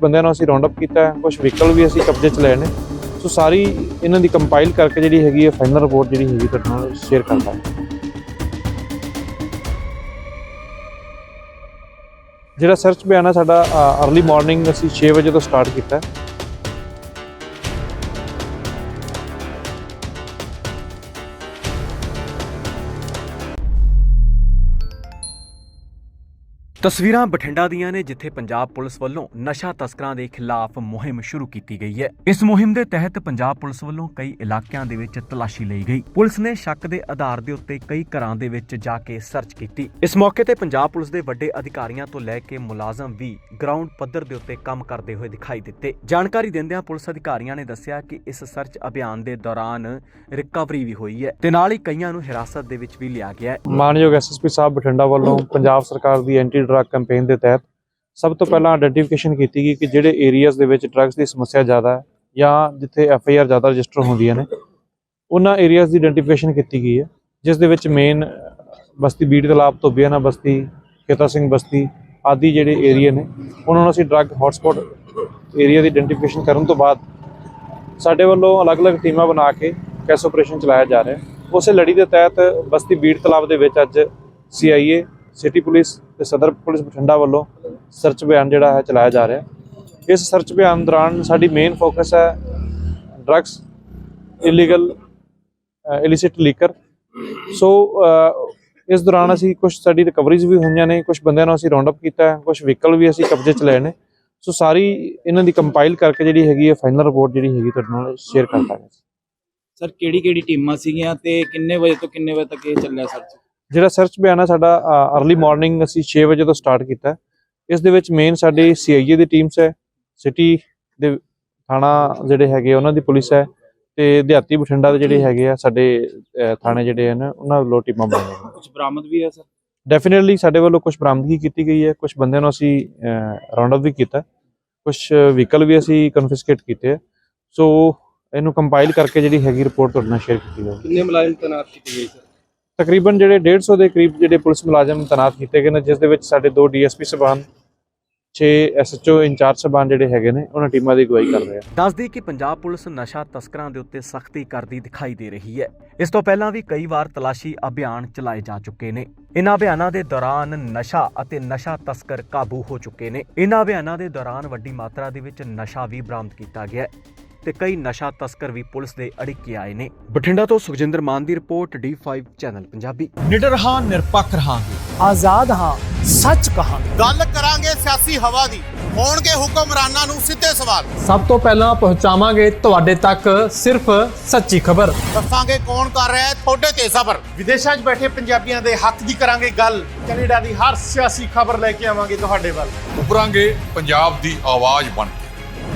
ਬੰਦਿਆਂ ਨੂੰ ਅਸੀਂ ਰਾਉਂਡ ਅਪ ਕੀਤਾ ਹੈ। ਕੁਝ ਵਹੀਕਲ ਵੀ ਅਸੀਂ ਕਬਜ਼ੇ 'ਚ ਲਏ ਨੇ। ਸੋ ਸਾਰੀ ਇਹਨਾਂ ਦੀ ਕੰਪਾਈਲ ਕਰਕੇ ਜਿਹੜੀ ਹੈਗੀ ਹੈ ਫਾਈਨਲ ਰਿਪੋਰਟ ਜਿਹੜੀ ਹੈਗੀ ਤੁਹਾਡੇ ਨਾਲ ਸ਼ੇਅਰ ਕਰਦਾ ਜਿਹੜਾ ਸਰਚ ਬਿਆਨ ਹੈ, ਸਾਡਾ ਅਰਲੀ ਮਾਰਨਿੰਗ ਅਸੀਂ 6 ਵਜੇ ਤੋਂ ਸਟਾਰਟ ਕੀਤਾ ਤਸਵੀਰਾਂ ਬਠਿੰਡਾ ਦੀਆਂ ਨੇ, ਜਿੱਥੇ ਪੰਜਾਬ ਪੁਲਿਸ ਵੱਲੋਂ ਨਸ਼ਾ ਤਸਕਰਾਂ ਦੇ ਖਿਲਾਫ ਮੁਹਿੰਮ ਸ਼ੁਰੂ ਕੀਤੀ ਗਈ ਹੈ। ਇਸ ਮੁਹਿੰਮ ਦੇ ਤਹਿਤ ਪੰਜਾਬ ਪੁਲਿਸ ਵੱਲੋਂ ਕਈ ਇਲਾਕਿਆਂ ਦੇ ਵਿੱਚ ਤਲਾਸ਼ੀ ਲਈ ਗਈ। ਪੁਲਿਸ ਨੇ ਸ਼ੱਕ ਦੇ ਆਧਾਰ ਦੇ ਉੱਤੇ ਕਈ ਘਰਾਂ ਦੇ ਵਿੱਚ ਜਾ ਕੇ ਸਰਚ ਕੀਤੀ। ਇਸ ਮੌਕੇ ਤੇ ਪੰਜਾਬ ਪੁਲਿਸ ਦੇ ਵੱਡੇ ਅਧਿਕਾਰੀਆਂ ਤੋਂ ਲੈ ਕੇ ਮੁਲਾਜ਼ਮ ਵੀ ਗਰਾਊਂਡ ਪੱਧਰ ਦੇ ਉੱਤੇ ਕੰਮ ਕਰਦੇ ਹੋਏ ਦਿਖਾਈ ਦਿੱਤੇ। ਜਾਣਕਾਰੀ ਦਿੰਦਿਆਂ ਪੁਲਿਸ ਅਧਿਕਾਰੀਆਂ ਨੇ ਦੱਸਿਆ ਕਿ ਇਸ ਸਰਚ ਅਭਿਆਨ ਦੇ ਦੌਰਾਨ ਰਿਕਵਰੀ ਵੀ ਹੋਈ ਹੈ ਤੇ ਨਾਲ ਹੀ ਕਈਆਂ ਨੂੰ ਹਿਰਾਸਤ ਦੇ ਵਿੱਚ ਵੀ ਲਿਆ ਗਿਆ ਹੈ। ਮਾਨਯੋਗ ਐਸਐਸਪੀ ਸਾਹਿਬ ਬਠਿੰਡਾ ਵੱਲੋਂ ਪੰਜਾਬ ਸਰਕਾਰ ਦੀ ਐਂਟੀ ਡਰੱਗ ਕੈਂਪੇਨ ਦੇ ਤਹਿਤ ਸਭ ਤੋਂ ਪਹਿਲਾਂ ਆਇਡੈਂਟੀਫਿਕੇਸ਼ਨ ਕੀਤੀ ਗਈ ਕਿ ਜਿਹੜੇ ਏਰੀਆਜ਼ ਦੇ ਵਿੱਚ ਡਰੱਗਸ ਦੀ ਸਮੱਸਿਆ ਜ਼ਿਆਦਾ ਹੈ ਜਾਂ ਜਿੱਥੇ ਐੱਫ ਆਈ ਆਰ ਜ਼ਿਆਦਾ ਰਜਿਸਟਰ ਹੁੰਦੀਆਂ ਨੇ, ਉਹਨਾਂ ਏਰੀਆਜ਼ ਦੀ ਆਇਡੈਂਟੀਫਿਕੇਸ਼ਨ ਕੀਤੀ ਗਈ ਹੈ, ਜਿਸ ਦੇ ਵਿੱਚ ਮੇਨ ਬਸਤੀ ਬੀੜ ਤਲਾਬ ਤੋਂ ਧੋਬੀਆਣਾ ਬਸਤੀ, ਖੇਤਾ ਸਿੰਘ ਬਸਤੀ ਆਦਿ ਜਿਹੜੇ ਏਰੀਆ ਨੇ, ਉਹਨਾਂ ਨੂੰ ਅਸੀਂ ਡਰੱਗ ਹੌਟਸਪੌਟ ਏਰੀਆ ਦੀ ਆਇਡੈਂਟੀਫਿਕੇਸ਼ਨ ਕਰਨ ਤੋਂ ਬਾਅਦ ਸਾਡੇ ਵੱਲੋਂ ਅਲੱਗ-ਅਲੱਗ ਟੀਮਾਂ ਬਣਾ ਕੇ ਕੈਸ ਆਪਰੇਸ਼ਨ ਚਲਾਇਆ ਜਾ ਰਿਹਾ ਹੈ। ਉਸੇ ਲੜੀ ਦੇ ਤਹਿਤ ਬਸਤੀ ਬੀੜ ਤਲਾਬ ਦੇ ਵਿੱਚ ਅੱਜ ਸੀਆਈਏ ਸਿਟੀ ਪੁਲਿਸ ਤੇ ਸਦਰ ਪੁਲਿਸ ਬਠਿੰਡਾ ਵੱਲੋਂ ਸਰਚ ਅਭਿਆਨ ਜਿਹੜਾ ਹੈ ਚਲਾਇਆ ਜਾ ਰਿਹਾ ਇਸ ਸਰਚ ਅਭਿਆਨ ਦੌਰਾਨ ਸਾਡੀ ਮੇਨ ਫੋਕਸ ਹੈ drugs illegal illicit liquor so ਇਸ ਦੌਰਾਨ ਅਸੀਂ ਕੁਝ ਸਾਡੀ ਰਿਕਵਰੀਜ਼ ਵੀ ਹੋਈਆਂ ਨੇ ਕੁਝ ਬੰਦਿਆਂ ਨੂੰ ਅਸੀਂ ਰਾਉਂਡ ਅਪ ਕੀਤਾ ਹੈ ਕੁਝ ਵਹੀਕਲ ਵੀ ਅਸੀਂ ਕਬਜ਼ੇ 'ਚ ਲਏ ਨੇ। ਸੋ ਸਾਰੀ ਇਹਨਾਂ ਦੀ ਕੰਪਾਈਲ ਕਰਕੇ ਜਿਹੜੀ ਹੈਗੀ ਹੈ ਫਾਈਨਲ ਰਿਪੋਰਟ ਜਿਹੜੀ ਹੈਗੀ ਤੁਹਾਡੇ ਨਾਲ ਸ਼ੇਅਰ ਕਰ ਦਾਂਗੇ। ਸਰ ਕਿਹੜੀ ਕਿਹੜੀ ਟੀਮਾਂ ਸੀਗੀਆਂ ਤੇ ਕਿੰਨੇ ਵਜੇ ਤੋਂ ਕਿੰਨੇ ਵਜੇ ਤੱਕ ਇਹ ਚੱਲਿਆ ਸਰਚ ਜਿਹੜਾ ਸਰਚ ਬਿਆਨ ਹੈ ਸਾਡਾ ਅਰਲੀ ਮਾਰਨਿੰਗ ਅਸੀਂ 6 ਵਜੇ ਤੋਂ ਸਟਾਰਟ ਕੀਤਾ। ਇਸ ਦੇ ਵਿੱਚ ਮੇਨ ਸਾਡੀ ਸੀਆਈਏ ਦੀ ਟੀਮਸ ਹੈ ਸਿਟੀ ਦੇ ਥਾਣਾ ਜਿਹੜੇ ਹੈਗੇ ਉਹਨਾਂ ਦੀ ਪੁਲਿਸ ਹੈ ਤੇ ਦਿਹਾਤੀ ਬਠਿੰਡਾ ਦੇ ਜਿਹੜੇ ਹੈਗੇ ਆ ਸਾਡੇ ਥਾਣੇ ਜਿਹੜੇ ਹਨ ਉਹਨਾਂ ਵੱਲੋਂ ਟੀਮਾਂ ਬਣੀਆਂ ਨੇ ਕੁਝ ਬਰਾਮਦ ਵੀ ਹੈ ਸਰ? ਡੈਫੀਨਿਟਲੀ ਸਾਡੇ ਵੱਲੋਂ ਕੁਝ ਬਰਾਮਦਗੀ ਕੀਤੀ ਗਈ ਹੈ ਕੁਝ ਬੰਦਿਆਂ ਨੂੰ ਅਸੀਂ ਰਾਉਂਡ ਅਪ ਵੀ ਕੀਤਾ। ਕੁਝ ਵਹੀਕਲ ਵੀ ਅਸੀਂ ਕਨਫਿਸਕੇਟ ਕੀਤੇ ਸੋ ਇਹਨੂੰ ਕੰਪਾਈਲ ਕਰਕੇ ਜਿਹੜੀ ਹੈਗੀ ਰਿਪੋਰਟ ਤੁਹਾਡੇ ਨਾਲ ਸ਼ੇਅਰ ਕੀਤੀ ਜਾਊਗੀ। ਕਿੰਨੇ ਮੁਲਾਜ਼ਮ ਤੈਨਾਤ ਕੀਤੇ ਗਏ ਸਰ? ਤਕਰੀਬਨ ਜਿਹੜੇ 150 ਦੇ ਕਰੀਬ ਜਿਹੜੇ ਪੁਲਿਸ ਮੁਲਾਜ਼ਮ ਤੈਨਾਤ ਕੀਤੇ ਗਏ ਨੇ, ਜਿਸ ਦੇ ਵਿੱਚ ਸਾਡੇ ਦੋ ਡੀਐਸਪੀ ਸਬਾਨ 6 ਐਸਐਚਓ ਇੰਚਾਰਜ ਸਬਾਨ ਜਿਹੜੇ ਹੈਗੇ ਨੇ, ਉਹਨਾਂ ਟੀਮਾਂ ਦੀ ਅਗਵਾਈ ਕਰ ਰਹੇ ਆ। ਦੱਸਦੀ ਕਿ ਪੰਜਾਬ ਪੁਲਿਸ ਨਸ਼ਾ ਤਸਕਰਾਂ ਦੇ ਉੱਤੇ ਸਖਤੀ ਕਰਦੀ ਦਿਖਾਈ ਦੇ ਰਹੀ ਹੈ। ਇਸ ਤੋਂ ਪਹਿਲਾਂ ਵੀ ਕਈ ਵਾਰ ਤਲਾਸ਼ੀ ਅਭਿਆਨ ਚਲਾਏ ਜਾ ਚੁੱਕੇ ਨੇ। ਇਨ੍ਹਾਂ ਅਭਿਆਨਾਂ ਦੇ ਦੌਰਾਨ ਨਸ਼ਾ ਅਤੇ ਨਸ਼ਾ ਤਸਕਰ ਕਾਬੂ ਹੋ ਚੁੱਕੇ ਨੇ। ਇਨ੍ਹਾਂ ਅਭਿਆਨਾਂ ਦੇ ਦੌਰਾਨ ਵੱਡੀ ਮਾਤਰਾ ਦੇ ਵਿੱਚ ਨਸ਼ਾ ਵੀ ਬਰਾਮਦ ਕੀਤਾ ਗਿਆ ਹੈ। ਤੇ ਕਈ ਨਸ਼ਾ ਤਸਕਰ ਵੀ ਪੁਲਿਸ ਦੇ ਅੜਿੱਕੇ ਆਏ ਨੇ। ਬਠਿੰਡਾ ਤੋਂ ਸੁਖਜਿੰਦਰ ਮਾਨ ਦੀ ਰਿਪੋਰਟ D5 ਚੈਨਲ ਪੰਜਾਬੀ। ਨਿਡਰ ਹਾਂ ਨਿਰਪੱਖ ਰਹਾਂਗੇ। ਆਜ਼ਾਦ ਹਾਂ ਸੱਚ ਕਹਾਂਗੇ। ਗੱਲ ਕਰਾਂਗੇ ਸਿਆਸੀ ਹਵਾ ਦੀ। ਹੋਣਗੇ ਹੁਕਮਰਾਨਾਂ ਨੂੰ ਸਿੱਧੇ ਸਵਾਲ। ਸਭ ਤੋਂ ਪਹਿਲਾਂ ਪਹੁੰਚਾਵਾਂਗੇ ਤੁਹਾਡੇ ਤੱਕ ਸਿਰਫ ਸੱਚੀ ਖਬਰ। ਦੱਸਾਂਗੇ ਕੌਣ ਕਰ ਰਿਹਾ ਹੈ ਤੁਹਾਡੇ ਤੇ ਸਬਰ। ਵਿਦੇਸ਼ਾਂ 'ਚ ਬੈਠੇ ਪੰਜਾਬੀਆਂ ਦੇ ਹੱਕ ਦੀ ਕਰਾਂਗੇ ਗੱਲ। ਕੈਨੇਡਾ ਦੀ ਹਰ ਸਿਆਸੀ ਖਬਰ ਲੈ ਕੇ ਆਵਾਂਗੇ ਤੁਹਾਡੇ ਵੱਲ। ਉਭਰਾਂਗੇ ਪੰਜਾਬ ਦੀ ਆਵਾਜ਼ ਬਣ ਕੇ।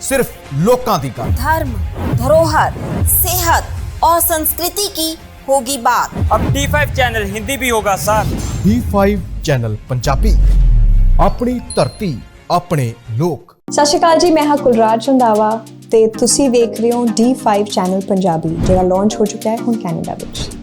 ਸਿਰਫ ਲੋਕਾਂ ਦੀ ਗੱਲ धर्म धरोहर सेहत और संस्कृति की होगी बात ਅਬ D5 ਚੈਨਲ ਹਿੰਦੀ ਵੀ ਹੋਗਾ ਸਰ D5 ਚੈਨਲ ਪੰਜਾਬੀ ਆਪਣੀ ਧਰਤੀ ਆਪਣੇ ਲੋਕ ਸਤਿ ਸ਼੍ਰੀ ਅਕਾਲ ਜੀ ਮੈਂ ਹਾਂ ਕੁਲਰਾਜ ਰੰਧਾਵਾ ਤੇ ਤੁਸੀਂ ਵੇਖ ਰਹੇ ਹੋ D5 ਚੈਨਲ ਪੰਜਾਬੀ ਜਿਹੜਾ ਲਾਂਚ ਹੋ ਚੁੱਕਾ ਹੈ ਹੁਣ ਕੈਨੇਡਾ ਵਿੱਚ